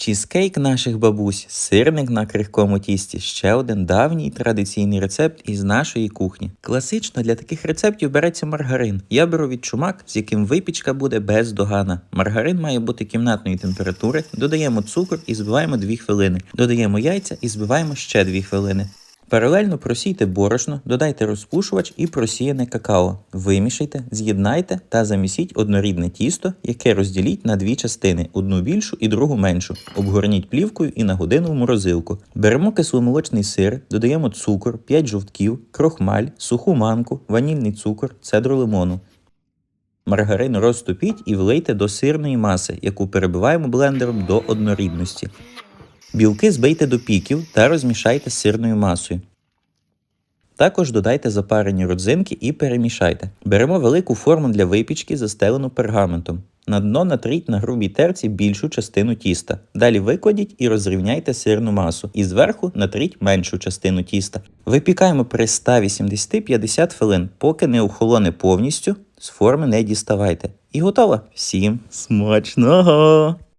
Чізкейк наших бабусь, сирник на крихкому тісті ще один давній традиційний рецепт із нашої кухні. Класично для таких рецептів береться маргарин. Я беру від чумак, з яким випічка буде бездогана. Маргарин має бути кімнатної температури, додаємо цукор і збиваємо 2 хвилини. Додаємо яйця і збиваємо ще 2 хвилини. Паралельно просійте борошно, додайте розпушувач і просіяне какао. Вимішайте, з'єднайте та замісіть однорідне тісто, яке розділіть на дві частини: одну більшу і другу меншу. Обгорніть плівкою і на годину в морозилку. Беремо кисломолочний сир, додаємо цукор, 5 жовтків, крохмаль, суху манку, ванільний цукор, цедру лимону. Маргарин розтопіть і влийте до сирної маси, яку перебиваємо блендером до однорідності. Білки збийте до піків та розмішайте з сирною масою. Також додайте запарені родзинки і перемішайте. Беремо велику форму для випічки, застелену пергаментом. На дно натріть на грубій терці більшу частину тіста. Далі викладіть і розрівняйте сирну масу. І зверху натріть меншу частину тіста. Випікаємо при 180-50 хвилин, поки не охолоне повністю, з форми не діставайте. І готово. Всім смачного!